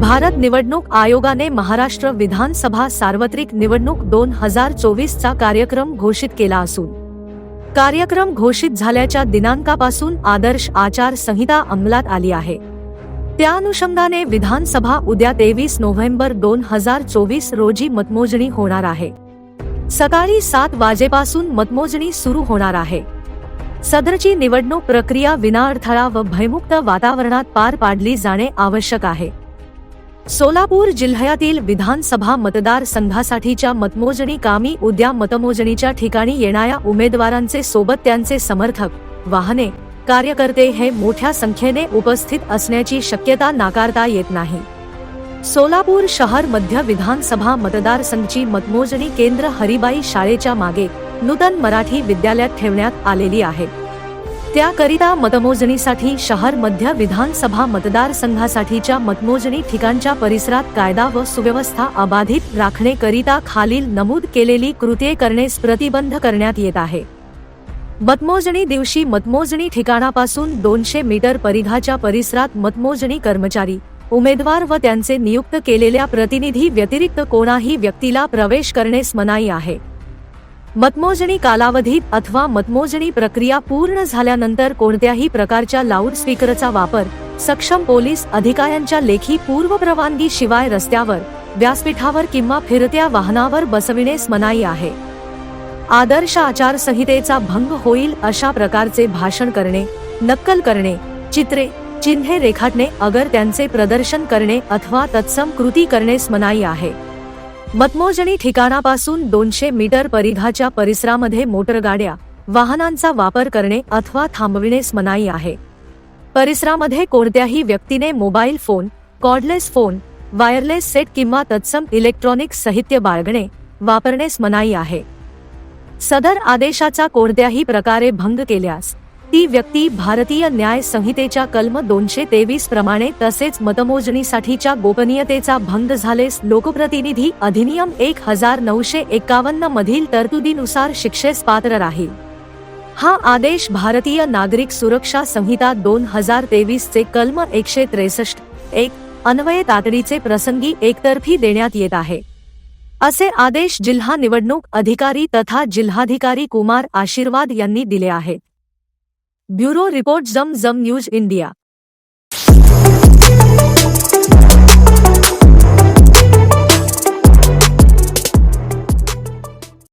भारत निवडणूक आयोगाने महाराष्ट्र विधानसभा सार्वत्रिक निवडणूक दोन हजार चोवीसचा कार्यक्रम घोषित केला असून कार्यक्रम घोषित झाल्याच्या दिनांकापासून आदर्श आचार संहिता अंमलात आली आहे. त्या अनुषंगाने विधानसभा उद्या तेवीस नोव्हेंबर दोन हजार चोवीस रोजी मतमोजणी होणार आहे. सकाळी सात वाजेपासून मतमोजणी सुरू होणार आहे. सदरची निवडणूक प्रक्रिया विनाअडथळा व भयमुक्त वातावरणात पार पाडली जाणे आवश्यक आहे. सोलापूर जिल्ह्यातील विधानसभा मतदारसंघासाठीच्या मतमोजणी कामी उद्या मतमोजणीच्या ठिकाणी येणाऱ्या उमेदवारांचे सोबत त्यांचे समर्थक वाहने कार्यकर्ते हे मोठ्या संख्येने उपस्थित असण्याची शक्यता नाकारता येत नाही. सोलापूर शहर मध्य विधानसभा मतदारसंघची मतमोजणी केंद्र हरिबाई शाळेच्या मागे नूतन मराठी विद्यालयात ठेवण्यात आलेली आहे. त्याकरिता मतमोजणीसाठी शहर मध्य विधानसभा मतदारसंघासाठीच्या मतमोजणी ठिकाणच्या परिसरात कायदा व सुव्यवस्था अबाधित राखणेकरिता खालील नमूद केलेली कृत्ये करण्यास प्रतिबंध करण्यात येत आहे. मतमोजणी दिवशी मतमोजणी ठिकाणापासून दोनशे मीटर परिघाच्या परिसरात मतमोजणी कर्मचारी उमेदवार व त्यांचे नियुक्त केलेल्या प्रतिनिधी व्यतिरिक्त कोणाही व्यक्तीला प्रवेश करण्यास मनाई आहे. मतमोजणी कालावधीत अथवा मतमोजणी प्रक्रिया पूर्ण झाल्यानंतर कोणत्याही प्रकारच्या लाऊडस्पीकरचा वापर सक्षम पोलीस अधिकाऱ्यांच्या लेखी पूर्वपरवानगी शिवाय रस्त्यावर व्यासपीठावर किंवा फिरत्या वाहनावर बसविण्यास मनाई आहे. आदर्श आचारसंहितेचा भंग होईल अशा प्रकारचे भाषण करणे नक्कल करणे चित्रे चिन्हे रेखाटणे अगर त्यांचे प्रदर्शन करणे अथवा तत्सम कृती करण्यास मनाई आहे. मतमोजणी ठिकाणापासून दोनशे मीटर परिघाच्या परिसरामध्ये मोटरगाड्या वाहनांचा वापर करणे अथवा थांबविणेस मनाई आहे. परिसरामध्ये कोणत्याही व्यक्तीने mobile phone cordless phone wireless set किंवा तत्सम इलेक्ट्रॉनिक साहित्य बाळगणे वापरण्यास मनाई आहे. सदर आदेशाचा कोणत्याही प्रकारे भंग केल्यास ती व्यक्ती भारतीय न्याय संहितेच्या कलम दोनशे तेवीस प्रमाणे तसेच मतमोजणीसाठीच्या गोपनीयतेचा भंग झालेस लोकप्रतिनिधी अधिनियम एक हजार नऊशे एकावन्न मधील तरतुदीनुसार शिक्षेस पात्र राहील. हा आदेश भारतीय नागरिक सुरक्षा संहिता दोन हजार तेवीस चे कलम एकशे त्रेसष्ट एक अन्वय तातडीचे प्रसंगी एकतर्फी देण्यात येत आहे. असे आदेश जिल्हा निवडणूक अधिकारी तथा जिल्हाधिकारी कुमार आशीर्वाद यांनी दिले आहेत. Bureau reports Zum Zum News India.